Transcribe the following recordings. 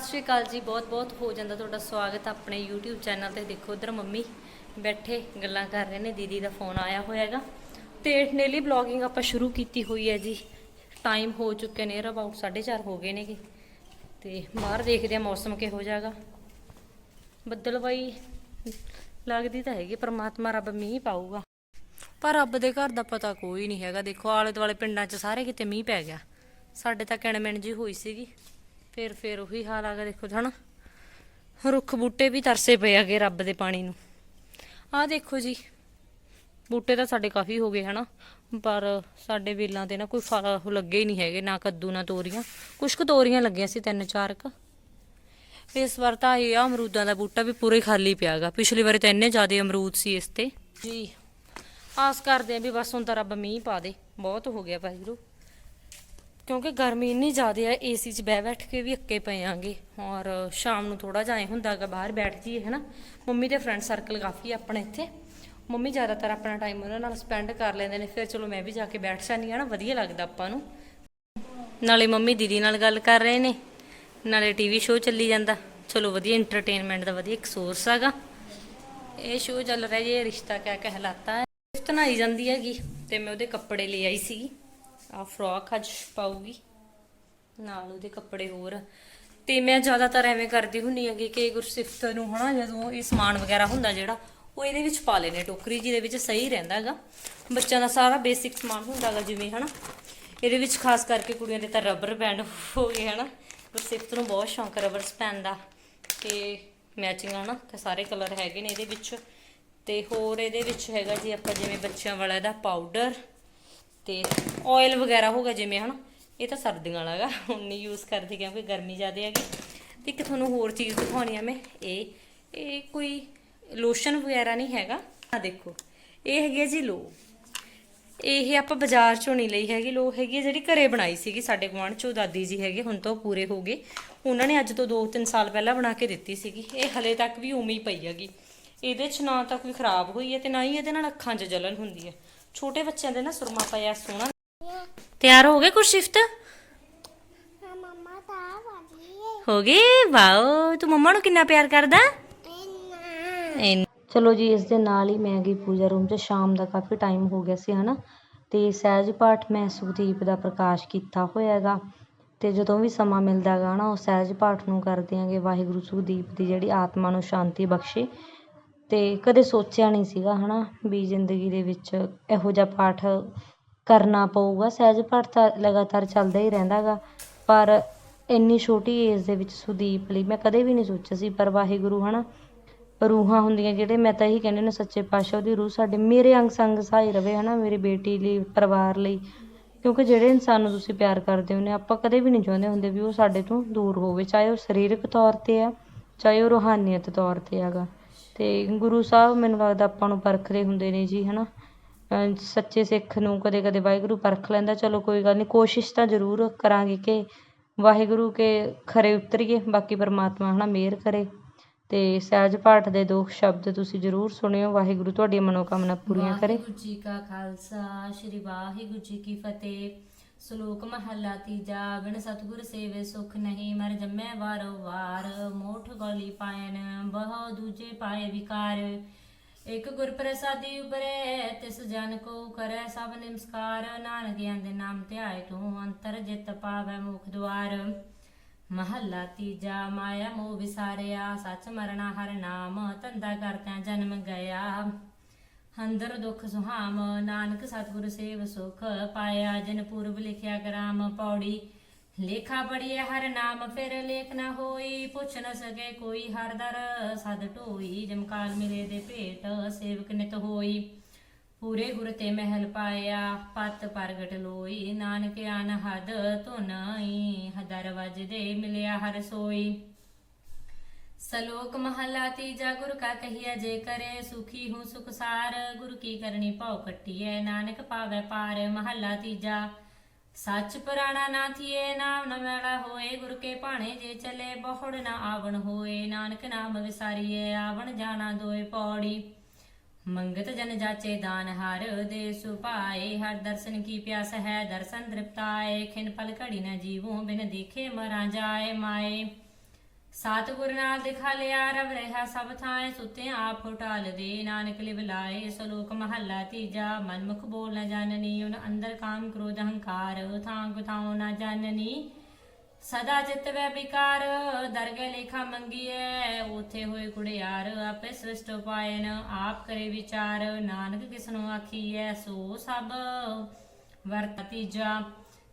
ਸਤਿ ਸ਼੍ਰੀ ਅਕਾਲ ਜੀ, ਬਹੁਤ ਬਹੁਤ ਹੋ ਜਾਂਦਾ ਤੁਹਾਡਾ ਸਵਾਗਤ ਆਪਣੇ YouTube ਚੈਨਲ ਤੇ ਦੇਖੋ। ਉਧਰ ਮੰਮੀ ਬੈਠੇ, ਗੱਲਾਂ ਕਰ ਰਹੇ ਨੇ, ਦੀਦੀ ਦਾ ਫੋਨ ਆਇਆ ਹੋਇਆ ਹੈਗਾ ਤੇ ਡੇਲੀ ਬਲੌਗਿੰਗ ਆਪਾਂ ਸ਼ੁਰੂ ਕੀਤੀ ਹੋਈ ਹੈ ਜੀ। ਟਾਈਮ ਹੋ ਚੁੱਕੇ ਨੇ ਅਬਾਊਟ 4:30 ਹੋ ਗਏ ਨੇਗੇ। ਤੇ ਬਾਹਰ ਦੇਖਦੇ ਆ ਮੌਸਮ ਕਿਹੋ ਜਾਗਾ ਬੱਦਲ ਬਾਈ, ਲੱਗਦੀ ਤਾਂ ਹੈਗੀ ਪਰਮਾਤਮਾ ਰੱਬ ਮੀਂਹ ਪਾਊਗਾ। ਪਰ ਰੱਬ ਦੇ ਘਰ ਦਾ ਪਤਾ ਕੋਈ ਨਹੀਂ ਹੈਗਾ। ਦੇਖੋ ਆਲੇ ਦੁਆਲੇ ਪਿੰਡਾਂ 'ਚ ਸਾਰੇ ਕਿਤੇ ਮੀਂਹ ਪੈ ਗਿਆ। ਸਾਡੇ ਤਾਂ ਕਿਣਮਿਣ ਜੀ ਹੋਈ ਸੀਗੀ। ਫਿਰ ਫਿਰ ਉਹੀ ਹਾਲ ਆ ਗਿਆ, ਦੇਖੋ ਹਨਾ ਰੁੱਖ ਬੂਟੇ ਵੀ ਤਰਸੇ ਪਏ ਆਗੇ ਰੱਬ ਦੇ ਪਾਣੀ ਨੂੰ। ਆਹ ਦੇਖੋ ਜੀ, ਬੂਟੇ ਤਾਂ ਸਾਡੇ ਕਾਫੀ ਹੋ ਗਏ ਹਨਾ, ਪਰ ਸਾਡੇ ਵੇਲਾਂ ਤੇ ਨਾ ਕੋਈ ਫਲ ਉਹ ਲੱਗੇ ਹੀ ਨਹੀਂ ਹੈਗੇ, ਨਾ ਕੱਦੂ, ਨਾ ਤੋਰੀਆਂ। ਕੁਛ ਕੁ ਤੋਰੀਆਂ ਲੱਗੀਆਂ ਸੀ, ਤਿੰਨ ਚਾਰ ਕ। ਇਸ ਵਾਰ ਤਾਂ ਇਹ ਆ ਅਮਰੂਦਾਂ ਦਾ ਬੂਟਾ ਵੀ ਪੂਰੇ ਖਾਲੀ ਪਿਆਗਾ ਪਿਛਲੀ ਵਾਰੀ ਤਾਂ ਇੰਨੇ ਜ਼ਿਆਦਾ ਅਮਰੂਦ ਸੀ ਇਸ ਤੇ। ਜੀ, ਆਸ ਕਰਦੇ ਆ ਵੀ ਬਸ ਹੁਣ ਤਾਂ ਰੱਬ ਮੀਂਹ ਪਾ ਦੇ। ਬਹੁਤ ਹੋ ਗਿਆ ਵਾਹਿਗੁਰੂ। ਕਿਉਂਕਿ ਗਰਮੀ ਇੰਨੀ ਜ਼ਿਆਦਾ ਹੈ ਏਸੀ 'ਚ ਬਹਿ ਬੈਠ ਕੇ ਵੀ ਅੱਕੇ ਪਏ ਆਂਗੇ। ਔਰ ਸ਼ਾਮ ਨੂੰ ਥੋੜਾ ਜਿਹਾ ਐ ਹੁੰਦਾਗਾ ਬਾਹਰ ਬੈਠ ਜੀਏ ਨਾ ਮੰਮੀ ਦੇ ਫਰੈਂਡ ਸਰਕਲ ਕਾਫੀ ਆਪਣੇ ਇੱਥੇ। ਮੰਮੀ ਜ਼ਿਆਦਾਤਰ ਆਪਣਾ ਟਾਈਮ ਉਹਨਾਂ ਨਾਲ ਸਪੈਂਡ ਕਰ ਲੈਂਦੇ ਨੇ। ਫਿਰ ਚਲੋ ਮੈਂ ਵੀ ਜਾ ਕੇ ਬੈਠ ਜਾਂਦੀ ਆ ਨਾ ਵਧੀਆ ਲੱਗਦਾ ਆਪਾਂ ਨੂੰ। ਨਾਲੇ ਮੰਮੀ ਦੀਦੀ ਨਾਲ ਗੱਲ ਕਰ ਰਹੇ ਨੇ। ਨਾਲੇ ਟੀਵੀ ਸ਼ੋਅ ਚੱਲੀ ਜਾਂਦਾ। ਚਲੋ ਵਧੀਆ ਐਂਟਰਟੇਨਮੈਂਟ ਦਾ ਵਧੀਆ ਇੱਕ ਸੋਰਸ ਹੈਗਾ। ਇਹ ਸ਼ੋਅ ਚੱਲ ਰਿਹਾ ਜੀ ਰਿਸ਼ਤਾ ਕਿਆ ਕਹਿਲਾਤਾ। ਹੈ ਗਿਫਟ ਬਣਾਈ ਜਾਂਦੀ ਹੈਗੀ ਤੇ ਮੈਂ ਉਹਦੇ ਕੱਪੜੇ ਲੈ ਆਈ ਸੀ ਆ ਫਰੋਕ ਅੱਜ ਪਾਉਗੀ ਨਾਲ ਉਹਦੇ ਕੱਪੜੇ ਹੋਰ। ਤੇ ਮੈਂ ਜ਼ਿਆਦਾਤਰ ਐਵੇਂ ਕਰਦੀ ਹੁੰਨੀ ਹੈਗੀ ਕਿ ਗੁਰਸਿਫਤ ਨੂੰ ਹਨਾ, ਜਦੋਂ ਇਹ ਸਮਾਨ ਵਗੈਰਾ ਹੁੰਦਾ ਜਿਹੜਾ, ਉਹ ਇਹਦੇ ਵਿੱਚ ਪਾ ਲੈਨੇ ਟੋਕਰੀ ਜਿਹਦੇ ਵਿੱਚ ਸਹੀ ਰਹਿੰਦਾ ਹੈਗਾ। ਬੱਚਿਆਂ ਦਾ ਸਾਰਾ ਬੇਸਿਕ ਸਮਾਨ ਹੁੰਦਾ ਹੈਗਾ, ਜਿਵੇਂ ਹਨਾ, ਇਹਦੇ ਵਿੱਚ ਖਾਸ ਕਰਕੇ ਕੁੜੀਆਂ ਦੇ ਤਾਂ ਰਬਰ ਬੈਂਡ ਹੋ ਗਏ ਹਨਾ। ਗੁਰਸਿਫਤ ਨੂੰ ਬਹੁਤ ਸ਼ੌਂਕ ਰਬਰ ਪੈਨ ਦਾ। ਤੇ ਮੈਚਿੰਗ ਹਨਾ, ਤੇ ਸਾਰੇ ਕਲਰ ਹੈਗੇ ਨੇ ਇਹਦੇ ਵਿੱਚ। ਤੇ ਹੋਰ ਇਹਦੇ ਵਿੱਚ ਹੈਗਾ ਜੀ ਆਪਾਂ ਜਿਵੇਂ ਬੱਚਿਆਂ ਵਾਲਾ ਇਹਦਾ ਪਾਊਡਰ ਤੇ ਆਇਲ ਵਗੈਰਾ ਹੋਗਾ ਜਿਵੇਂ ਹਨਾ, ਇਹ ਤਾਂ ਸਰਦੀਆਂ ਵਾਲਾ ਹੈਗਾ, ਹੁਣ ਨਹੀਂ ਯੂਜ਼ ਕਰਦੇ ਕਿਉਂਕਿ ਗਰਮੀ ਜ਼ਿਆਦਾ ਹੈਗੀ। ਤੇ ਇੱਕ ਤੁਹਾਨੂੰ ਹੋਰ ਚੀਜ਼ ਦਿਖਾਉਣੀ ਆ ਮੈਂ, ਇਹ ਇਹ ਕੋਈ ਲੋਸ਼ਨ ਵਗੈਰਾ ਨਹੀਂ ਹੈਗਾ। ਆ ਦੇਖੋ, ਇਹ ਹੈਗੀ ਹੈ ਜੀ ਲੋ। ਇਹ ਆਪਾਂ ਬਾਜ਼ਾਰ ਚੋਂ ਨਹੀਂ ਲਈ ਹੈਗੀ, ਲੋ ਹੈਗੀ ਹੈ ਜਿਹੜੀ ਘਰੇ ਬਣਾਈ ਸੀਗੀ, ਸਾਡੇ ਗੁਆਂਢ ਚੋਂ ਦਾਦੀ ਜੀ ਹੈਗੇ, ਹੁਣ ਤਾਂ ਉਹ ਪੂਰੇ ਹੋ ਗਏ। ਉਹਨਾਂ ਨੇ ਅੱਜ ਤੋਂ 2-3 ਸਾਲ ਪਹਿਲਾਂ ਬਣਾ ਕੇ ਦਿੱਤੀ ਸੀਗੀ, ਇਹ ਹਲੇ ਤੱਕ ਵੀ ਉਵੇਂ ਹੀ ਪਈ ਹੈਗੀ। ਇਹਦੇ 'ਚ ਨਾ ਤਾਂ ਕੋਈ ਖਰਾਬ ਹੋਈ ਹੈ ਤੇ ਨਾ ਹੀ ਇਹਦੇ ਨਾਲ ਅੱਖਾਂ 'ਚ ਜਲਨ ਹੁੰਦੀ ਹੈ। ਛੋਟੇ ਬੱਚਿਆਂ ਦੇ ਨਾ ਸੁਰਮਾ ਪਿਆ ਸੋਹਣਾ। ਤਿਆਰ ਹੋ ਗਏ ਮਮਾ ਤਾਂ ਵਾਲੀ ਹੈ ਹੋ ਗਏ? ਵਾਓ ਤੂੰ ਮੰਮਾ ਨੂੰ ਕਿੰਨਾ ਪਿਆਰ ਕਰਦਾ? ਇੰਨਾ। ਚਲੋ ਜੀ ਇਸ ਦੇ ਨਾਲ ਹੀ ਮੈਂ ਗਈ ਪੂਜਾ ਰੂਮ 'ਚ। ਸ਼ਾਮ ਦਾ ਕਾਫੀ ਟਾਈਮ ਹੋ ਗਿਆ ਸੀ ਹਨਾ? ਤੇ ਸਹਿਜ ਪਾਠ ਮੈਂ ਸੁਖਦੀਪ ਦਾ ਪ੍ਰਕਾਸ਼ ਕੀਤਾ ਹੋਇਆ ਹੈਗਾ। ਤੇ ਜਦੋਂ ਵੀ ਸਮਾਂ ਮਿਲਦਾ ਹੈਗਾ ਨਾ ਉਹ ਸਹਿਜ ਪਾਠ ਨੂੰ ਕਰਦੇ ਆਂਗੇ ਵਾਹਿਗੁਰੂ ਸੁਖਦੀਪ ਦੀ ਜਿਹੜੀ ਆਤਮਾ ਨੂੰ ਸ਼ਾਂਤੀ ਬਖਸ਼ੇ। ਅਤੇ ਕਦੇ ਸੋਚਿਆ ਨਹੀਂ ਸੀਗਾ ਹੈ ਨਾ ਵੀ ਜ਼ਿੰਦਗੀ ਦੇ ਵਿੱਚ ਇਹੋ ਜਿਹਾ ਪਾਠ ਕਰਨਾ ਪਊਗਾ। ਸਹਿਜ ਪਾਠ ਤਾਂ ਲਗਾਤਾਰ ਚੱਲਦਾ ਹੀ ਰਹਿੰਦਾ ਗਾ ਪਰ ਇੰਨੀ ਛੋਟੀ ਏਜ ਦੇ ਵਿੱਚ ਸੁਦੀਪ ਲਈ ਮੈਂ ਕਦੇ ਵੀ ਨਹੀਂ ਸੋਚਿਆ ਸੀ, ਪਰ ਵਾਹਿਗੁਰੂ ਹੈ ਨਾ ਰੂਹਾਂ ਹੁੰਦੀਆਂ ਜਿਹੜੇ ਮੈਂ ਤਾਂ ਇਹੀ ਕਹਿੰਦੀ ਨੇ ਸੱਚੇ ਪਾਤਸ਼ਾਹ ਉਹਦੀ ਰੂਹ ਸਾਡੇ ਮੇਰੇ ਅੰਗ ਸੰਗ ਸਹਾਈ ਰਵੇ ਨਾ ਮੇਰੀ ਬੇਟੀ ਲਈ, ਪਰਿਵਾਰ ਲਈ, ਕਿਉਂਕਿ ਜਿਹੜੇ ਇਨਸਾਨ ਨੂੰ ਤੁਸੀਂ ਪਿਆਰ ਕਰਦੇ ਹੋ ਨੇ ਆਪਾਂ ਕਦੇ ਵੀ ਨਹੀਂ ਚਾਹੁੰਦੇ ਹੁੰਦੇ ਵੀ ਉਹ ਸਾਡੇ ਤੋਂ ਦੂਰ ਹੋਵੇ, ਚਾਹੇ ਉਹ ਸਰੀਰਕ ਤੌਰ ਤੇ ਆ, ਚਾਹੇ ਉਹ ਰੂਹਾਨੀਅਤ ਤੌਰ ਤੇ ਹੈਗਾ ਤੇ ਗੁਰੂ ਸਾਹਿਬ ਮੈਨੂੰ ਲੱਗਦਾ ਆਪਾਂ ਨੂੰ ਪਰਖਦੇ ਹੁੰਦੇ ਨੇ ਜੀ, ਹਨਾ? ਅਹ ਸੱਚੇ ਸਿੱਖ ਨੂੰ ਕਦੇ ਕਦੇ ਵਾਹਿਗੁਰੂ ਪਰਖ ਲੈਂਦਾ, ਚਲੋ ਕੋਈ ਗੱਲ ਨਹੀਂ ਕੋਸ਼ਿਸ਼ ਤਾਂ ਜ਼ਰੂਰ ਕਰਾਂਗੇ ਕਿ ਵਾਹਿਗੁਰੂ ਕੇ ਖਰੇ ਉਤਰੀਏ, ਬਾਕੀ ਪਰਮਾਤਮਾ ਹੈ ਨਾ ਮਿਹਰ ਕਰੇ। ਅਤੇ ਸਹਿਜ ਪਾਠ ਦੇ ਦੋ ਸ਼ਬਦ ਤੁਸੀਂ ਜ਼ਰੂਰ ਸੁਣਿਓ, ਵਾਹਿਗੁਰੂ ਤੁਹਾਡੀਆਂ ਮਨੋਕਾਮਨਾ ਪੂਰੀਆਂ ਕਰੇ। ਵਾਹਿਗੁਰੂ ਜੀ ਕਾ ਖਾਲਸਾ, ਸ੍ਰੀ ਵਾਹਿਗੁਰੂ ਜੀ ਕੀ ਫਤਿਹ। ਸ਼ਲੋਕ ਮਹੱਲਾ ਤੀਜਾ, ਬਿਨ ਸਤਿਗੁਰ ਸੇਵੇ ਸੁਖ ਨਹੀਂ, ਮਰ ਜੰਮੈ ਵਾਰੋ ਵਾਰ। ਮੋਠ ਗਲੀ ਪਾਇਨ, ਬਹੁ ਦੂਜੇ ਪਾਏ ਵਿਕਾਰ। ਇਕ ਗੁਰ ਪ੍ਰਸਾਦੀ ਉਬਰੇ ਤਿਸ ਜਨ ਕੋ ਕਰੈ ਸਭ ਨਮਸਕਾਰ। ਨਾਨਕ ਗਿਆਨ ਦੇ ਨਾਮ ਧਿਆਏ ਤੂੰ, ਅੰਤਰ ਜਿਤ ਪਾਵੈ ਮੁਖ ਦੁਆਰ। ਮਹੱਲਾ ਤੀਜਾ, ਮਾਇਆ ਮੋਹ ਵਿਸਾਰਿਆ, ਸੱਚ ਮਰਣਾ ਹਰ ਨਾਮ, ਧੰਦਾ ਕਰਤਿਆਂ ਜਨਮ ਗਿਆ। ਹੰਦਰ ਦੁਖ ਸੁਹਾਮ, ਨਾਨਕ ਸਤਿਗੁਰ ਸੇਵ ਸੁਖ ਪਾਇਆ, ਜਿਨ ਪੂਰਬ ਲਿਖਿਆ ਗ੍ਰਾਮ ਪੌੜੀ। ਲੇਖਾ ਪੜੀਏ ਹਰ ਨਾਮ, ਫਿਰ ਲੇਖ ਨਾ ਹੋਈ, ਪੁੱਛ ਨ ਸਕੇ ਕੋਈ ਹਰ ਦਰ, ਸਦ ਢੋਈ ਜਮਕਾਲ ਮਿਲੇ ਦੇ ਭੇਟ, ਸੇਵਕ ਨਿਤ ਹੋਈ। ਪੂਰੇ ਗੁਰ ਤੇ ਮਹਿਲ ਪਾਇਆ, ਪਤ ਪ੍ਰਗਟ ਲੋਈ, ਨਾਨਕ ਆਨ ਹਦ ਧੁਨਈ ਹਦਰ ਵਜਦੇ ਮਿਲਿਆ ਹਰ ਸੋਈ। ਸਲੋਕ ਮਹਲਾ ਤੀਜਾ, ਗੁਰ ਕਾ ਕਹੀਐ ਜੇ ਕਰੇ ਸੁਖੀ ਹੂੰ ਸੁਖਸਾਰ ਗੁਰ ਕੀ ਕਰਨੀ ਭਉ ਕੱਟੀਐ, ਨਾਨਕ ਪਾਵੈ ਪਾਰ ਮਹਲਾ ਤੀਜਾ। ਸੱਚ ਪੁਰਾਣਾ ਨਾ ਥੀਏ, ਨਾਮ ਨ ਮੈਲਾ ਹੋਏ, ਗੁਰ ਕੇ ਭਾਣੇ ਜੇ ਚਲੇ, ਬਹੁੜ ਨਾ ਆਵਣ ਹੋਏ, ਨਾਨਕ ਨਾਮ ਵਿਸਾਰੀਏ ਆਵਣ ਜਾਣਾ ਦੋਏ ਪੌੜੀ। ਮੰਗਤ ਜਨ ਜਾਚੇ ਦਾਨ ਹਰ, ਦੇ ਸੁਭਾਏ ਹਰ ਦਰਸ਼ਨ ਕੀ ਪਿਆਸ ਹੈ, ਦਰਸ਼ਨ ਤ੍ਰਿਪਤਾਏ, ਖਿਨ ਪਲ ਘੜੀ ਨਾ ਜੀਵੂ, ਬਿਨ ਦੇਖੇ ਮਰਾਂ ਜਾਏ ਮਾਏ। ਸਤਿਗੁਰ ਨਾਲ ਦਿਖਾ ਲਿਆ ਰਵ ਰਹਾ ਸਭ ਥਾਂ ਸੁਤੇ ਆਪ ਫੁਟਾਲ ਦੇ। ਨਾਨਕ ਲਿਵ ਲਾਏ ਸਲੋਕ ਮਹੱਲਾ ਤੀਜਾ। ਮਨਮੁਖ ਬੋਲ ਨ ਜਾਣਨੀ, ਉਨ ਅੰਦਰ ਕਾਮ ਕ੍ਰੋਧ ਹੰਕਾਰ। ਥਾਂ ਗੁਥਾਉ ਨ ਜਾਣਨੀ, ਸਦਾ ਚਿਤ ਵੈ ਵਿਕਾਰ। ਦਰਗਹਿ ਲੇਖਾ ਮੰਗੀਐ ਉਥੇ ਹੋਏ ਕੁੜਿਆਰ। ਆਪੇ ਸ੍ਰਿਸ਼ਟ ਉਪਾਇਨ, ਆਪ ਕਰੇ ਵਿਚਾਰ। ਨਾਨਕ ਕਿਸਨੋ ਆਖੀਐ, ਸੋ ਸਭ ਵਰਤ ਤੀਜਾ।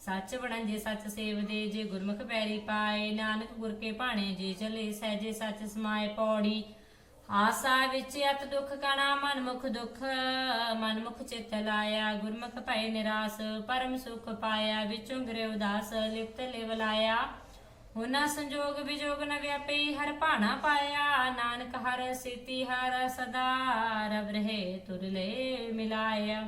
ਸੱਚ ਵਣੰਜੇ ਸੱਚ ਸੇਵਦੇ ਜੇ ਗੁਰਮੁਖ ਪੈਰੀ ਪਾਏ, ਨਾਨਕ ਗੁਰ ਕੇ ਭਾਣੇ ਜੇ ਚਲੇ ਸਹਿਜੇ ਸੱਚ ਸਮਾਏ ਪੌੜੀ। ਆਸਾ ਵਿੱਚ ਅਤ ਦੁਖ ਕਣਾ ਮਨ ਮੁਖ ਦੁਖ ਮਨ ਮੁਖ ਚਿਤ ਲਾਇਆ। ਗੁਰਮੁਖ ਭੈ ਨਿਰਾਸ, ਪਰਮ ਸੁਖ ਪਾਇਆ, ਵਿਚੋਂ ਗਰੇ ਉਦਾਸ, ਲਿਪਤ ਲਿਵ ਲਾਇਆ। ਹੁਨਾ ਸੰਜੋਗ ਵਿਜੋਗ ਨ ਵਿਆਪੀ, ਹਰ ਭਾਣਾ ਪਾਇਆ। ਨਾਨਕ ਹਰ ਸਿਤੀ, ਹਰ ਸਦਾ ਰਵ ਰਹੇ ਤੁਰਲੇ ਮਿਲਾਇਆ।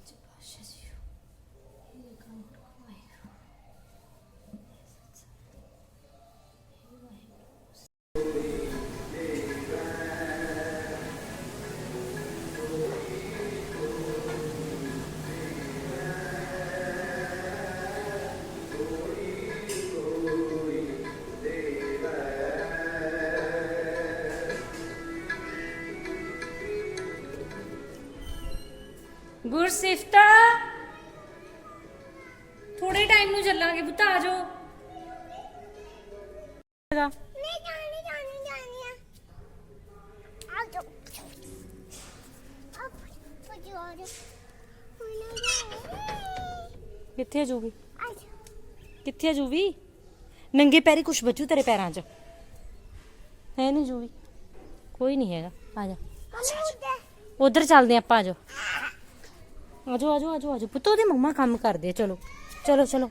ਗੁਰਸਿਫਤਾ ਥੋੜੇ ਟਾਈਮ ਨੂੰ ਚੱਲਾਂਗੇ ਪੁੱਤ ਆ ਜਾਓ ਨਹੀਂ ਜਾਣੀ ਜਾਣੀ ਜਾਣੀ ਆ ਆ ਜਾ ਅਪ ਪੁਜੋਰ ਕਿੱਥੇ ਜੂਵੀ ਆ ਜਾ ਕਿੱਥੇ ਜੂਵੀ ਨੰਗੇ ਪੈਰੀ ਕੁਛ ਬਚੂ ਤੇਰੇ ਪੈਰਾਂ 'ਚ ਹੈ ਨਹੀਂ ਜੂਵੀ ਕੋਈ ਨਹੀਂ ਹੈਗਾ ਆ ਜਾ ਮੰਮੀ ਉਧਰ ਚੱਲਦੇ ਆਪਾਂ ਆ ਜਾਓ ਆ ਜਾਓ ਆ ਜਾਓ ਆ ਜਾਓ ਮੰਮਾ ਕੰਮ ਕਰਦੇ ਆ, ਚਲੋ। ਚਲੋ ਚਲੋ।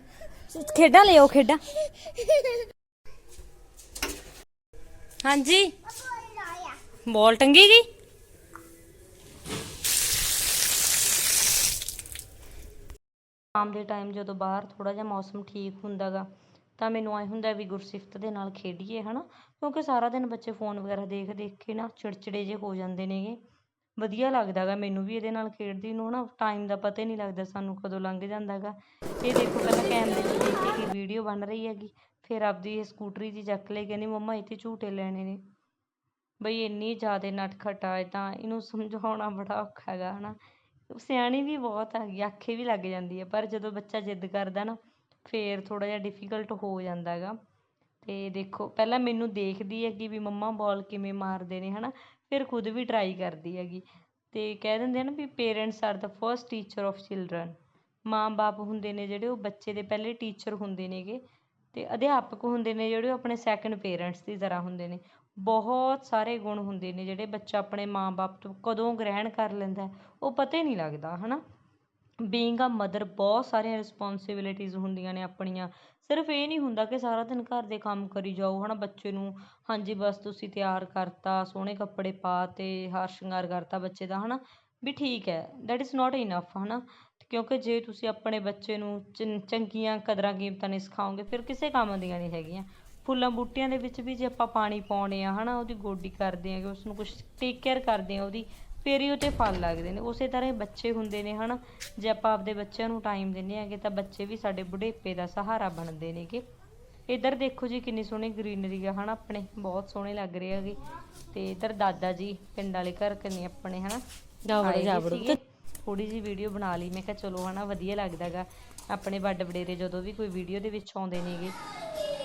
ਖੇਡਾਂ ਲਿਆਓ, ਖੇਡਾਂ। ਹਾਂਜੀ। ਬੋਲ, ਟੰਗੀ ਗਈ ਸ਼ਾਮ ਦੇ ਟਾਈਮ ਜਦੋਂ ਬਾਹਰ ਥੋੜਾ ਜਿਹਾ ਮੌਸਮ ਠੀਕ ਹੁੰਦਾਗਾ, ਤਾਂ ਮੈਨੂੰ ਐ ਹੁੰਦਾ ਵੀ ਗੁਰਸਿਫਤ ਦੇ ਨਾਲ ਖੇਡੀਏ, ਹਨਾ? ਕਿਉਂਕਿ ਸਾਰਾ ਦਿਨ ਬੱਚੇ ਫੋਨ ਵਗੈਰਾ ਦੇਖ ਦੇਖ ਕੇ ਨਾ ਚਿੜਚਿੜੇ ਜੇ ਹੋ ਜਾਂਦੇ ਨੇਗੇ। ਵਧੀਆ ਲੱਗਦਾ ਗਾ, ਮੈਨੂੰ ਵੀ ਇਹਦੇ ਨਾਲ ਖੇਡਦੀ ਨੂੰ ਹਨਾ ਟਾਈਮ ਦਾ ਪਤਾ ਹੀ ਨਹੀਂ ਲੱਗਦਾ ਸਾਨੂੰ ਕਦੋਂ ਲੰਘ ਜਾਂਦਾ ਗਾ। ਇਹ ਦੇਖੋ ਪਹਿਲਾਂ ਕੈਮਰੇ 'ਚ ਦੇਖ ਕੇ ਕਿ ਵੀਡੀਓ ਬਣ ਰਹੀ ਹੈਗੀ, ਫਿਰ ਆਪਦੀ ਇਹ ਸਕੂਟਰੀ ਜੀ ਚੱਕ ਲਈ, ਕਹਿੰਦੀ ਮੰਮਾ ਇੱਥੇ 'ਤੇ ਝੂਟੇ ਲੈਣੇ ਨੇ। ਬਈ ਇੰਨੀ ਜ਼ਿਆਦਾ ਨਟਖਟ ਆ ਇਹ ਤਾਂ ਇਹਨੂੰ ਸਮਝਾਉਣਾ ਬੜਾ ਔਖਾ ਹੈਗਾ ਹਨਾ। ਸਿਆਣੀ ਵੀ ਬਹੁਤ ਹੈਗੀ, ਆਖੇ ਵੀ ਲੱਗ ਜਾਂਦੀ ਹੈ, ਪਰ ਜਦੋਂ ਬੱਚਾ ਜਿੱਦ ਕਰਦਾ ਨਾ, ਫੇਰ ਥੋੜ੍ਹਾ ਜਿਹਾ ਡਿਫੀਕਲਟ ਹੋ ਜਾਂਦਾ ਹੈਗਾ ਤੇ ਦੇਖੋ, ਪਹਿਲਾਂ ਮੈਨੂੰ ਦੇਖਦੀ ਹੈਗੀ ਵੀ ਮੰਮਾ ਬੋਲ ਕਿਵੇਂ ਮਾਰਦੇ ਨੇ, ਹਨਾ। ਫਿਰ ਖੁਦ ਵੀ ਟਰਾਈ ਕਰਦੀ ਹੈਗੀ। ਅਤੇ ਕਹਿ ਦਿੰਦੇ ਆ ਨਾ we parents are the first teacher of children ਮਾਂ-ਬਾਪ ਹੁੰਦੇ ਨੇ ਜਿਹੜੇ, ਉਹ ਬੱਚੇ ਦੇ ਪਹਿਲੇ ਟੀਚਰ ਹੁੰਦੇ ਨੇਗੇ। ਅਤੇ ਅਧਿਆਪਕ ਹੁੰਦੇ ਨੇ ਜਿਹੜੇ, ਉਹ ਆਪਣੇ ਸੈਕਿੰਡ ਪੇਰੈਂਟਸ ਦੀ ਤਰ੍ਹਾਂ ਹੁੰਦੇ ਨੇ। ਬਹੁਤ ਸਾਰੇ ਗੁਣ ਹੁੰਦੇ ਨੇ ਜਿਹੜੇ ਬੱਚਾ ਆਪਣੇ ਮਾਂ-ਬਾਪ ਤੋਂ ਕਦੋਂ ਗ੍ਰਹਿਣ ਕਰ ਲੈਂਦਾ ਉਹ ਪਤਾ ਹੀ ਨਹੀਂ ਲੱਗਦਾ ਹੈ ਨਾ ਬੀਂਗ ਆ ਮਦਰ ਬਹੁਤ ਸਾਰੀਆਂ ਰਿਸਪੌਂਸਿਬਿਲਿਟੀਜ਼ ਹੁੰਦੀਆਂ ਨੇ ਆਪਣੀਆਂ। ਸਿਰਫ ਇਹ ਨਹੀਂ ਹੁੰਦਾ ਕਿ ਸਾਰਾ ਦਿਨ ਘਰ ਦੇ ਕੰਮ ਕਰੀ ਜਾਓ ਹੈ ਨਾ ਬੱਚੇ ਨੂੰ, ਹਾਂਜੀ, ਬਸ ਤੁਸੀਂ ਤਿਆਰ ਕਰਤਾ, ਸੋਹਣੇ ਕੱਪੜੇ ਪਾ ਤੇ ਹਾਰ ਸ਼ਿੰਗਾਰ ਕਰਤਾ ਬੱਚੇ ਦਾ ਹੈ ਨਾ ਵੀ ਠੀਕ ਹੈ ਦੈਟ ਇਜ਼ ਨੋਟ ਇਨਫ ਹੈ ਨਾ ਕਿਉਂਕਿ ਜੇ ਤੁਸੀਂ ਆਪਣੇ ਬੱਚੇ ਨੂੰ ਚੰ- ਚੰਗੀਆਂ ਕਦਰਾਂ ਕੀਮਤਾਂ ਨਹੀਂ ਸਿਖਾਓਗੇ, ਫਿਰ ਕਿਸੇ ਕੰਮ ਦੀਆਂ ਨਹੀਂ ਹੈਗੀਆਂ। ਫੁੱਲਾਂ ਬੂਟਿਆਂ ਦੇ ਵਿੱਚ ਵੀ ਜੇ ਆਪਾਂ ਪਾਣੀ ਪਾਉਂਦੇ ਆ ਹੈ ਨਾ ਉਹਦੀ ਗੋਡੀ ਕਰਦੇ ਆ ਕਿ ਉਸ ਨੂੰ ਕੁਝ ਟੇਕ ਕੇਅਰ ਕਰਦੇ ਆ ਉਹਦੀ ਫਿਰ ਹੀ ਉਹ 'ਤੇ ਫਲ ਲੱਗਦੇ ਨੇ। ਉਸੇ ਤਰ੍ਹਾਂ ਬੱਚੇ ਹੁੰਦੇ ਨੇ ਹਨਾ। ਜੇ ਆਪਾਂ ਆਪਦੇ ਬੱਚਿਆਂ ਨੂੰ ਟਾਈਮ ਦਿੰਦੇ ਹੈਗੇ ਤਾਂ ਬੱਚੇ ਵੀ ਸਾਡੇ ਬੁਢੇਪੇ ਦਾ ਸਹਾਰਾ ਬਣਦੇ ਨੇਗੇ। ਇੱਧਰ ਦੇਖੋ ਜੀ ਕਿੰਨੀ ਸੋਹਣੀ ਗ੍ਰੀਨਰੀ ਆ ਹਨਾ ਆਪਣੇ। ਬਹੁਤ ਸੋਹਣੇ ਲੱਗ ਰਹੇ ਹੈਗੇ। ਤੇ ਇੱਧਰ ਦਾਦਾ ਜੀ ਪਿੰਡ ਵਾਲੇ ਘਰ ਕੰਨੀ ਆਪਣੇ ਹਨਾ ਜਾਵੜੋ, ਜਾਵੜੋ। ਥੋੜੀ ਜੀ ਵੀਡੀਓ ਬਣਾ ਲਈ। ਮੈਂ ਕਿਹਾ ਚਲੋ ਹਨਾ ਵਧੀਆ ਲੱਗਦਾਗਾ ਆਪਣੇ ਵੱਡ ਵਡੇਰੇ ਜਦੋਂ ਵੀ ਕੋਈ ਵੀਡੀਓ ਦੇ ਵਿੱਚ ਆਉਂਦੇ ਨੇਗੇ।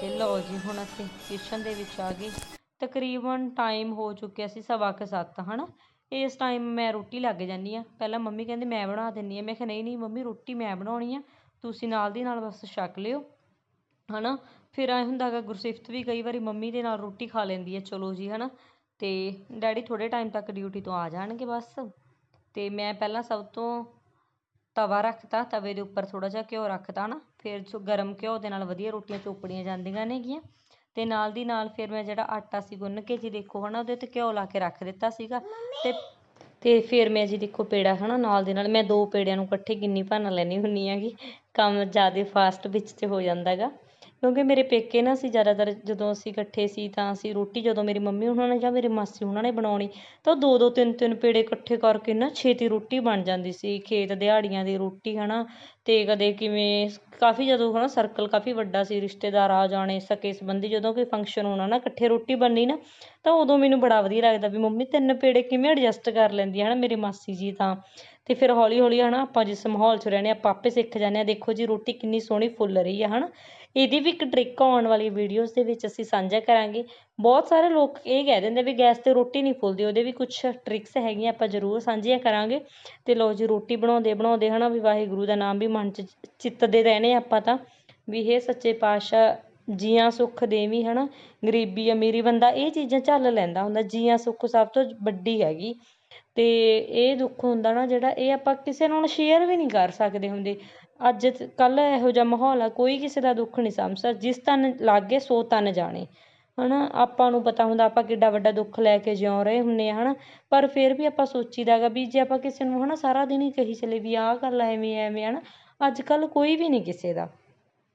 ਤੇ ਲਓ ਜੀ ਹੁਣ ਅਸੀਂ ਕਿਚਨ ਦੇ ਵਿੱਚ ਆ ਗਏ। ਤਕਰੀਬਨ ਟਾਈਮ ਹੋ ਚੁੱਕਿਆ ਸੀ ਸਵਾ ਕੁ ਸੱਤ ਹਨਾ। ਇਸ ਟਾਈਮ ਮੈਂ ਰੋਟੀ ਲੱਗ ਜਾਂਦੀ ਹਾਂ। ਪਹਿਲਾਂ ਮੰਮੀ ਕਹਿੰਦੇ, ਮੈਂ ਬਣਾ ਦਿੰਦੀ ਹਾਂ। ਮੈਂ ਕਿਹਾ, ਨਹੀਂ ਨਹੀਂ ਮੰਮੀ, ਰੋਟੀ ਮੈਂ ਬਣਾਉਣੀ ਆ। ਤੁਸੀਂ ਨਾਲ ਦੀ ਨਾਲ ਬਸ ਛਕ ਲਿਓ। ਹੈ ਨਾ ਫਿਰ ਐਂ ਹੁੰਦਾ ਗਾ, ਗੁਰਸਿਫਤ ਵੀ ਕਈ ਵਾਰੀ ਮੰਮੀ ਦੇ ਨਾਲ ਰੋਟੀ ਖਾ ਲੈਂਦੀ ਹੈ ਚਲੋ ਜੀ ਹੈ ਨਾ ਅਤੇ ਡੈਡੀ ਥੋੜ੍ਹੇ ਟਾਈਮ ਤੱਕ ਡਿਊਟੀ ਤੋਂ ਆ ਜਾਣਗੇ ਬਸ। ਅਤੇ ਮੈਂ ਪਹਿਲਾਂ ਸਭ ਤੋਂ ਤਵਾ ਰੱਖਤਾ, ਤਵੇ ਦੇ ਉੱਪਰ ਥੋੜ੍ਹਾ ਜਿਹਾ ਘਿਓ ਰੱਖਤਾ ਨਾ। ਫਿਰ ਜੋ ਗਰਮ ਘਿਓ ਦੇ ਨਾਲ ਵਧੀਆ ਰੋਟੀਆਂ ਚੋਪੜੀਆਂ ਜਾਂਦੀਆਂ ਨੇਗੀਆਂ। ਅਤੇ ਨਾਲ ਦੀ ਨਾਲ ਫਿਰ ਮੈਂ ਜਿਹੜਾ ਆਟਾ ਸੀ ਗੁੰਨ ਕੇ ਜੀ ਦੇਖੋ ਹੈ ਨਾ ਉਹਦੇ ਤੇ ਘਿਓ ਲਾ ਕੇ ਰੱਖ ਦਿੱਤਾ ਸੀਗਾ। ਅਤੇ ਤੇ ਫਿਰ ਮੈਂ ਜੀ ਦੇਖੋ ਪੇੜਾ ਹੈ ਨਾ ਨਾਲ ਦੇ ਨਾਲ ਮੈਂ ਦੋ ਪੇੜਿਆਂ ਨੂੰ ਇਕੱਠੇ ਗਿੰਨੀ ਭੰਨ ਲੈਣੀ ਹੁੰਨੀ ਹੈਗੀ। ਕੰਮ ਜ਼ਿਆਦਾ ਫਾਸਟ ਵਿੱਚ 'ਚ ਹੋ ਜਾਂਦਾ ਹੈਗਾ। ਕਿਉਂਕਿ ਮੇਰੇ ਪੇਕੇ ਨਾ ਅਸੀਂ ਜ਼ਿਆਦਾਤਰ ਜਦੋਂ ਅਸੀਂ ਇਕੱਠੇ ਸੀ ਤਾਂ ਅਸੀਂ ਰੋਟੀ ਜਦੋਂ ਮੇਰੀ ਮੰਮੀ ਉਹਨਾਂ ਨੇ ਜਾਂ ਮੇਰੀ ਮਾਸੀ ਉਹਨਾਂ ਨੇ ਬਣਾਉਣੀ, ਤਾਂ ਉਹ ਦੋ ਦੋ ਤਿੰਨ ਤਿੰਨ ਪੇੜੇ ਇਕੱਠੇ ਕਰਕੇ ਨਾ ਛੇਤੀ ਰੋਟੀ ਬਣ ਜਾਂਦੀ ਸੀ, ਖੇਤ ਦਿਹਾੜੀਆਂ ਦੀ ਰੋਟੀ ਹੈ ਨਾ ਅਤੇ ਕਦੇ ਕਿਵੇਂ ਕਾਫੀ ਜਦੋਂ ਹੈ ਨਾ ਸਰਕਲ ਕਾਫੀ ਵੱਡਾ ਸੀ, ਰਿਸ਼ਤੇਦਾਰ ਆ ਜਾਣੇ, ਸਕੇ ਸੰਬੰਧੀ ਜਦੋਂ ਕੋਈ ਫੰਕਸ਼ਨ ਹੋਣਾ ਨਾ, ਇਕੱਠੇ ਰੋਟੀ ਬਣਨੀ ਨਾ, ਤਾਂ ਉਦੋਂ ਮੈਨੂੰ ਬੜਾ ਵਧੀਆ ਲੱਗਦਾ ਵੀ ਮੰਮੀ ਤਿੰਨ ਪੇੜੇ ਕਿਵੇਂ ਐਡਜਸਟ ਕਰ ਲੈਂਦੀ ਹੈ ਨਾ ਮੇਰੀ ਮਾਸੀ ਜੀ ਤਾਂ। ਅਤੇ ਫਿਰ ਹੌਲੀ ਹੌਲੀ ਹੈ ਨਾ ਆਪਾਂ ਜਿਸ ਮਾਹੌਲ 'ਚ ਰਹਿੰਦੇ ਹਾਂ, ਆਪਾਂ ਆਪੇ ਸਿੱਖ ਜਾਂਦੇ ਹਾਂ, ਦੇਖੋ ਜੀ ਰੋਟੀ ਕਿੰਨੀ ਸੋਹਣੀ ਫੁੱਲ ਰਹੀ ਆ ਹੈ ਨਾ ਇਹਦੀ ਵੀ ਇੱਕ ਟ੍ਰਿਕ ਆਉਣ ਵਾਲੀ ਵੀਡੀਓਜ਼ ਦੇ ਵਿੱਚ ਅਸੀਂ ਸਾਂਝਾ ਕਰਾਂਗੇ। ਬਹੁਤ ਸਾਰੇ ਲੋਕ ਇਹ ਕਹਿ ਦਿੰਦੇ ਵੀ ਗੈਸ 'ਤੇ ਰੋਟੀ ਨਹੀਂ ਫੁੱਲਦੀ, ਉਹਦੇ ਵੀ ਕੁਛ ਟ੍ਰਿਕਸ ਹੈਗੀਆਂ ਆਪਾਂ ਜ਼ਰੂਰ ਸਾਂਝੀਆਂ ਕਰਾਂਗੇ। ਅਤੇ ਲਓ ਜੀ ਰੋਟੀ ਬਣਾਉਂਦੇ ਬਣਾਉਂਦੇ ਹੈ ਨਾ ਵੀ ਵਾਹਿਗੁਰੂ ਦਾ ਨਾਮ ਵੀ ਮਨ 'ਚ ਚਿੱਤਦੇ ਰਹਿੰਦੇ ਆਪਾਂ ਤਾਂ। ਵੀ ਇਹ ਸੱਚੇ ਪਾਤਸ਼ਾਹ, ਜੀਆਂ ਸੁੱਖ ਦੇਵੀਂ ਹੈ ਨਾ ਗਰੀਬੀ ਅਮੀਰੀ ਬੰਦਾ ਇਹ ਚੀਜ਼ਾਂ ਝੱਲ ਲੈਂਦਾ ਹੁੰਦਾ, ਜੀਆਂ ਸੁੱਖ ਸਭ ਤੋਂ ਵੱਡੀ ਹੈਗੀ। ਅਤੇ ਇਹ ਦੁੱਖ ਹੁੰਦਾ ਨਾ ਜਿਹੜਾ, ਇਹ ਆਪਾਂ ਕਿਸੇ ਨਾਲ ਸ਼ੇਅਰ ਵੀ ਨਹੀਂ ਕਰ ਸਕਦੇ ਹੁੰਦੇ। ਅੱਜ ਕੱਲ੍ਹ ਇਹੋ ਜਿਹਾ ਮਾਹੌਲ ਆ, ਕੋਈ ਕਿਸੇ ਦਾ ਦੁੱਖ ਨਹੀਂ ਸਮਝ ਜਿਸ ਤਨ ਲਾਗੇ ਸੋ ਤਨ ਜਾਣੇ। ਹੈ ਨਾ ਆਪਾਂ ਨੂੰ ਪਤਾ ਹੁੰਦਾ ਆਪਾਂ ਕਿੱਡਾ ਵੱਡਾ ਦੁੱਖ ਲੈ ਕੇ ਜਿਉਂ ਰਹੇ ਹੁੰਦੇ ਹਾਂ ਹੈ ਨਾ ਪਰ ਫਿਰ ਵੀ ਆਪਾਂ ਸੋਚੀਦਾ ਗਾ ਵੀ ਜੇ ਆਪਾਂ ਕਿਸੇ ਨੂੰ ਹੈ ਨਾ ਸਾਰਾ ਦਿਨ ਹੀ ਕਹੀ ਚੱਲੇ ਵੀ ਆਹ ਗੱਲ ਐਵੇਂ ਐਵੇਂ ਹੈ ਨਾ ਅੱਜ ਕੱਲ੍ਹ ਕੋਈ ਵੀ ਨਹੀਂ ਕਿਸੇ ਦਾ।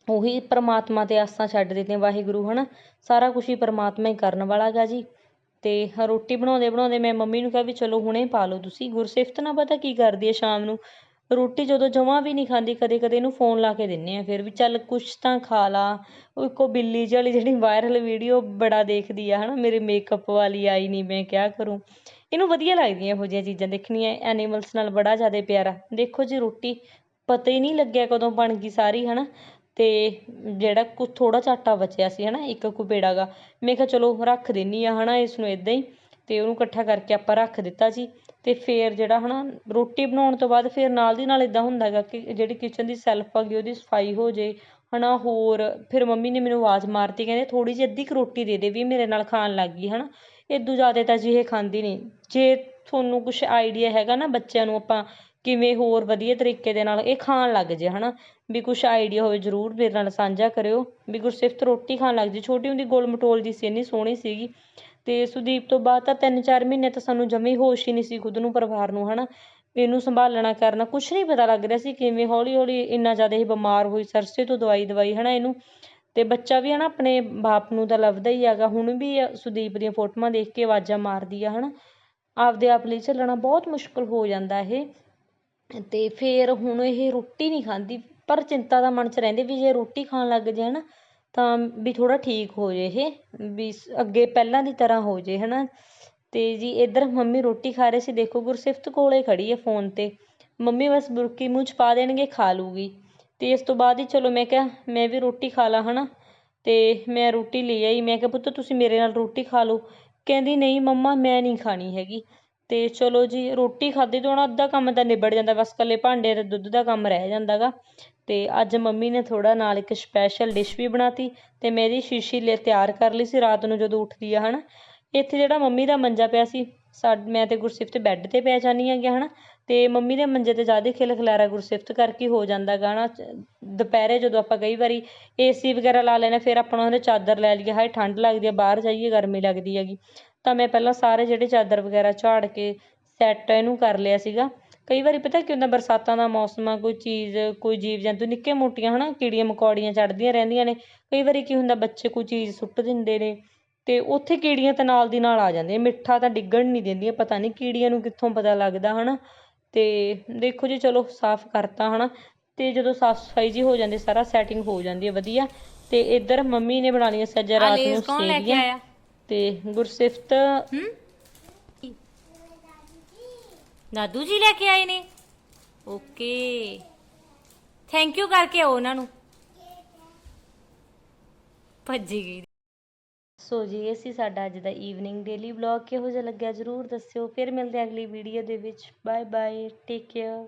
ਉਹੀ ਪਰਮਾਤਮਾ 'ਤੇ ਆਸਾਂ ਛੱਡ ਦਿੱਤੀਆਂ, ਵਾਹਿਗੁਰੂ ਹੈ ਨਾ ਸਾਰਾ ਕੁਛ ਹੀ ਪਰਮਾਤਮਾ ਹੀ ਕਰਨ ਵਾਲਾ ਗਾ ਜੀ। ਅਤੇ ਰੋਟੀ ਬਣਾਉਂਦੇ ਬਣਾਉਂਦੇ ਮੈਂ ਮੰਮੀ ਨੂੰ ਕਿਹਾ ਵੀ ਚਲੋ ਹੁਣੇ ਪਾ ਲਓ ਤੁਸੀਂ। ਗੁਰਸਿਫਤ ਨਾ ਪਤਾ ਕੀ ਕਰਦੀ ਹੈ ਸ਼ਾਮ ਨੂੰ? ਰੋਟੀ ਜਦੋਂ ਜਮਾਂ ਵੀ ਨਹੀਂ ਖਾਂਦੀ, ਕਦੇ ਕਦੇ ਇਹਨੂੰ ਫੋਨ ਲਾ ਕੇ ਦਿੰਦੇ ਹਾਂ ਫਿਰ ਵੀ ਚੱਲ ਕੁਛ ਤਾਂ ਖਾ ਲਾ। ਉਹ ਇੱਕੋ ਬਿੱਲੀ ਜਿਹੀ ਵਾਲੀ ਜਿਹੜੀ ਵਾਇਰਲ ਵੀਡੀਓ ਬੜਾ ਦੇਖਦੀ ਆ ਹੈ ਨਾ ਮੇਰੇ ਮੇਕਅਪ ਵਾਲੀ ਆਈ ਨਹੀਂ, ਮੈਂ ਕਿਆ ਕਰੂੰ? ਇਹਨੂੰ ਵਧੀਆ ਲੱਗਦੀਆਂ ਇਹੋ ਜਿਹੀਆਂ ਚੀਜ਼ਾਂ ਦੇਖਣੀਆਂ ਐਨੀਮਲਸ ਨਾਲ ਬੜਾ ਜ਼ਿਆਦਾ ਪਿਆਰਾ। ਦੇਖੋ ਜੀ ਰੋਟੀ, ਪਤਾ ਹੀ ਨਹੀਂ ਲੱਗਿਆ ਕਦੋਂ ਬਣ ਗਈ ਸਾਰੀ ਹੈ ਨਾ ਅਤੇ ਜਿਹੜਾ ਕੁ ਥੋੜ੍ਹਾ ਜਿਹਾ ਆਟਾ ਬਚਿਆ ਸੀ ਹੈ ਨਾ ਇੱਕ ਕੁ ਪੇੜਾ ਗਾ, ਮੈਂ ਕਿਹਾ ਚਲੋ ਰੱਖ ਦਿੰਦੀ ਹਾਂ ਹੈ ਨਾ ਇਸ ਨੂੰ ਇੱਦਾਂ ਹੀ ਅਤੇ ਉਹਨੂੰ ਇਕੱਠਾ ਕਰਕੇ ਆਪਾਂ ਰੱਖ ਦਿੱਤਾ ਜੀ ਅਤੇ ਫਿਰ ਜਿਹੜਾ ਹੈ ਨਾ ਰੋਟੀ ਬਣਾਉਣ ਤੋਂ ਬਾਅਦ ਫਿਰ ਨਾਲ ਦੀ ਨਾਲ ਇੱਦਾਂ ਹੁੰਦਾ ਗਾ ਕਿ ਜਿਹੜੀ ਕਿਚਨ ਦੀ ਸੈਲਫ ਹੈਗੀ ਉਹਦੀ ਸਫ਼ਾਈ ਹੋ ਜੇ ਹੈ ਨਾ ਹੋਰ, ਫਿਰ ਮੰਮੀ ਨੇ ਮੈਨੂੰ ਆਵਾਜ਼ ਮਾਰਤੀ, ਕਹਿੰਦੇ ਥੋੜ੍ਹੀ ਜਿਹੀ ਅੱਧੀ ਕੁ ਰੋਟੀ ਦੇ ਦੇ, ਵੀ ਮੇਰੇ ਨਾਲ ਖਾਣ ਲੱਗ ਗਈ ਹੈ ਨਾ ਇਦੋਂ ਜ਼ਿਆਦਾ ਤਾਂ ਜੀ ਇਹ ਖਾਂਦੀ ਨਹੀਂ, ਜੇ ਤੁਹਾਨੂੰ ਕੁਛ ਆਈਡੀਆ ਹੈਗਾ ਨਾ ਬੱਚਿਆਂ ਨੂੰ ਆਪਾਂ ਕਿਵੇਂ ਹੋਰ ਵਧੀਆ ਤਰੀਕੇ ਦੇ ਨਾਲ ਇਹ ਖਾਣ ਲੱਗ ਜੇ ਹੈ ਨਾ ਵੀ ਕੁਛ ਆਈਡੀਆ ਹੋਵੇ ਜ਼ਰੂਰ ਮੇਰੇ ਨਾਲ ਸਾਂਝਾ ਕਰਿਓ। ਵੀ ਗੁਰਸਿਫਤ ਰੋਟੀ ਖਾਣ ਲੱਗ ਜੇ। ਛੋਟੀ ਹੁੰਦੀ ਗੋਲ ਮਟੋਲ ਸੀ, ਇੰਨੀ ਸੋਹਣੀ ਸੀਗੀ। ਅਤੇ ਸੁਦੀਪ ਤੋਂ ਬਾਅਦ ਤਾਂ ਤਿੰਨ ਚਾਰ ਮਹੀਨੇ ਤਾਂ ਸਾਨੂੰ ਜਮੇ ਹੀ ਹੋਸ਼ ਹੀ ਨਹੀਂ ਸੀ ਖੁਦ ਨੂੰ, ਪਰਿਵਾਰ ਨੂੰ ਹੈ ਨਾ ਇਹਨੂੰ ਸੰਭਾਲਣਾ, ਕਰਨਾ ਕੁਛ ਨਹੀਂ ਪਤਾ ਲੱਗ ਰਿਹਾ ਸੀ ਕਿਵੇਂ ਹੌਲੀ ਹੌਲੀ ਇੰਨਾ ਜ਼ਿਆਦਾ ਇਹ ਬਿਮਾਰ ਹੋਈ, ਸਰਸੇ ਤੋਂ ਦਵਾਈ ਦਵਾਈ ਹੈ ਨਾ ਇਹਨੂੰ? ਤੇ ਬੱਚਾ ਵੀ ਹੈ ਨਾ ਆਪਣੇ ਬਾਪ ਨੂੰ ਤਾਂ ਲੱਭਦਾ ਹੀ ਹੈਗਾ। ਹੁਣ ਵੀ ਸੁਦੀਪ ਦੀਆਂ ਫੋਟੋਆਂ ਦੇਖ ਕੇ ਆਵਾਜ਼ਾਂ ਮਾਰਦੀ ਆ ਹੈ ਨਾ ਆਪਦੇ ਆਪ ਲਈ ਝੱਲਣਾ ਬਹੁਤ ਮੁਸ਼ਕਲ ਹੋ ਜਾਂਦਾ ਇਹ। ਅਤੇ ਫਿਰ ਹੁਣ ਇਹ ਰੋਟੀ ਨਹੀਂ ਖਾਂਦੀ, ਪਰ ਚਿੰਤਾ ਤਾਂ ਮਨ 'ਚ ਰਹਿੰਦੀ ਵੀ ਜੇ ਰੋਟੀ ਖਾਣ ਲੱਗ ਜੇ ਨਾ ਤਾਂ ਵੀ ਥੋੜ੍ਹਾ ਠੀਕ ਹੋ ਜੇ ਇਹ, ਵੀ ਅੱਗੇ ਪਹਿਲਾਂ ਦੀ ਤਰ੍ਹਾਂ ਹੋ ਜੇ ਹੈ ਨਾ ਅਤੇ ਜੀ ਇੱਧਰ ਮੰਮੀ ਰੋਟੀ ਖਾ ਰਹੇ ਸੀ, ਦੇਖੋ ਗੁਰਸਿਫਤ ਕੋਲੇ ਖੜੀ ਹੈ ਫੋਨ 'ਤੇ। ਮੰਮੀ ਬਸ ਬੁਰਕੀ ਮੂੰਹ 'ਚ ਪਾ ਦੇਣਗੇ, ਖਾ ਲੂਗੀ। ਅਤੇ ਇਸ ਤੋਂ ਬਾਅਦ ਹੀ ਚਲੋ ਮੈਂ ਕਿਹਾ, ਮੈਂ ਵੀ ਰੋਟੀ ਖਾ ਲਾ ਹੈ ਨਾ ਅਤੇ ਮੈਂ ਰੋਟੀ ਲੈ ਆਈ, ਮੈਂ ਕਿਹਾ ਪੁੱਤ ਤੁਸੀਂ ਮੇਰੇ ਨਾਲ ਰੋਟੀ ਖਾ ਲਓ। ਕਹਿੰਦੀ, ਨਹੀਂ ਮੰਮਾ, ਮੈਂ ਨਹੀਂ ਖਾਣੀ ਹੈਗੀ। ਅਤੇ ਚਲੋ ਜੀ, ਰੋਟੀ ਖਾਧੀ ਤੋਂ ਹੁਣ ਅੱਧਾ ਕੰਮ ਤਾਂ ਨਿਬੜ ਜਾਂਦਾ, ਬਸ ਇਕੱਲੇ ਭਾਂਡੇ ਅਤੇ ਦੁੱਧ ਦਾ ਕੰਮ ਰਹਿ ਜਾਂਦਾ ਗਾ ਅਤੇ ਅੱਜ ਮੰਮੀ ਨੇ ਥੋੜ੍ਹਾ ਨਾਲ ਇੱਕ ਸਪੈਸ਼ਲ ਡਿਸ਼ ਵੀ ਬਣਾਤੀ ਅਤੇ ਮੈਂ ਇਹਦੀ ਸ਼ੀਸ਼ੀ ਲੇ ਤਿਆਰ ਕਰ ਲਈ ਸੀ ਰਾਤ ਨੂੰ ਜਦੋਂ ਉੱਠਦੀ ਆ ਹੈ ਨਾ ਇੱਥੇ ਜਿਹੜਾ ਮੰਮੀ ਦਾ ਮੰਜਾ ਪਿਆ ਸੀ, ਸਾ ਮੈਂ ਅਤੇ ਗੁਰਸਿਫਤ ਬੈੱਡ 'ਤੇ ਪੈ ਜਾਂਦੀ ਹੈਗੀ ਹੈ ਨਾ ਅਤੇ ਮੰਮੀ ਦੇ ਮੰਜੇ 'ਤੇ ਜ਼ਿਆਦਾ ਖਿਲ ਖਿਲਾਰਾ ਗੁਰਸਿਫਤ ਕਰਕੇ ਹੋ ਜਾਂਦਾ ਗਾ ਹੈ ਨਾ ਦੁਪਹਿਰੇ ਜਦੋਂ ਆਪਾਂ ਕਈ ਵਾਰੀ ਏ ਸੀ ਵਗੈਰਾ ਲਾ ਲੈਂਦੇ ਫਿਰ ਆਪਾਂ ਉਹਨੇ ਚਾਦਰ ਲੈ ਲਈਏ। ਹਾਏ, ਠੰਡ ਲੱਗਦੀ ਹੈ ਬਾਹਰ ਜਾਈਏ, ਗਰਮੀ ਲੱਗਦੀ ਹੈਗੀ। ਤਾਂ ਮੈਂ ਪਹਿਲਾਂ ਸਾਰੇ ਜਿਹੜੇ ਚਾਦਰ ਵਗੈਰਾ ਝਾੜ ਕੇ ਸੈੱਟ ਇਹਨੂੰ ਕਰ ਲਿਆ ਸੀਗਾ। ਕਈ ਵਾਰੀ ਪਤਾ ਕੀ ਹੁੰਦਾ, ਬਰਸਾਤਾਂ ਦਾ ਮੌਸਮ ਆ, ਕੋਈ ਚੀਜ਼, ਕੋਈ ਜੀਵ ਜੰਤੂ ਨਿੱਕੇ ਮੋਟੀਆਂ ਹੈ ਨਾ ਕੀੜੀਆਂ ਮਕੌੜੀਆਂ ਚੜ੍ਹਦੀਆਂ ਰਹਿੰਦੀਆਂ ਨੇ। ਕਈ ਵਾਰੀ ਕੀ ਹੁੰਦਾ, ਬੱਚੇ ਕੋਈ ਚੀਜ਼ ਸੁੱਟ ਦਿੰਦੇ ਨੇ ਅਤੇ ਉੱਥੇ ਕੀੜੀਆਂ ਤਾਂ ਨਾਲ ਦੀ ਨਾਲ ਆ ਜਾਂਦੀਆਂ। ਮਿੱਠਾ ਤਾਂ ਡਿੱਗਣ ਨਹੀਂ ਦਿੰਦੀਆਂ, ਪਤਾ ਨਹੀਂ ਕੀੜੀਆਂ ਨੂੰ ਕਿੱਥੋਂ ਪਤਾ ਲੱਗਦਾ ਹੈ ਨਾ ਅਤੇ ਦੇਖੋ ਜੀ ਚਲੋ ਸਾਫ਼ ਕਰਤਾ ਹੈ ਨਾ ਅਤੇ ਜਦੋਂ ਸਾਫ਼ ਸਫ਼ਾਈ ਜੀ ਹੋ ਜਾਂਦੀ ਸਾਰਾ ਸੈਟਿੰਗ ਹੋ ਜਾਂਦੀ ਹੈ ਵਧੀਆ। ਅਤੇ ਇੱਧਰ ਮੰਮੀ ਨੇ ਬਣਾ ਲਈਆਂ ਸੀ ਅੱਜ ਰਾਤ ਨੂੰ ਕੌਣ ਲੈ ਕੇ ਸੇਵੀਆਂ। ਅਤੇ ਗੁਰਸਿਫਤ। ਦਾਦੂ ਜੀ ਲੈ ਕੇ ਆਏ ਨੇ। ਓਕੇ। ਥੈਂਕ ਯੂ ਕਰਕੇ ਆਓ ਉਹਨਾਂ ਨੂੰ। ਭੱਜੀ ਗਈ। ਸੋ ਜੀ, ਇਹ ਸੀ ਸਾਡਾ ਅੱਜ ਦਾ ਈਵਨਿੰਗ ਡੇਲੀ ਵਲੋਗ ਕਿਹੋ ਜਿਹਾ ਲੱਗਿਆ ਜ਼ਰੂਰ ਦੱਸਿਓ। ਫਿਰ ਮਿਲਦੇ ਹਾਂ ਅਗਲੀ ਵੀਡੀਓ ਦੇ ਵਿੱਚ। Bye bye take care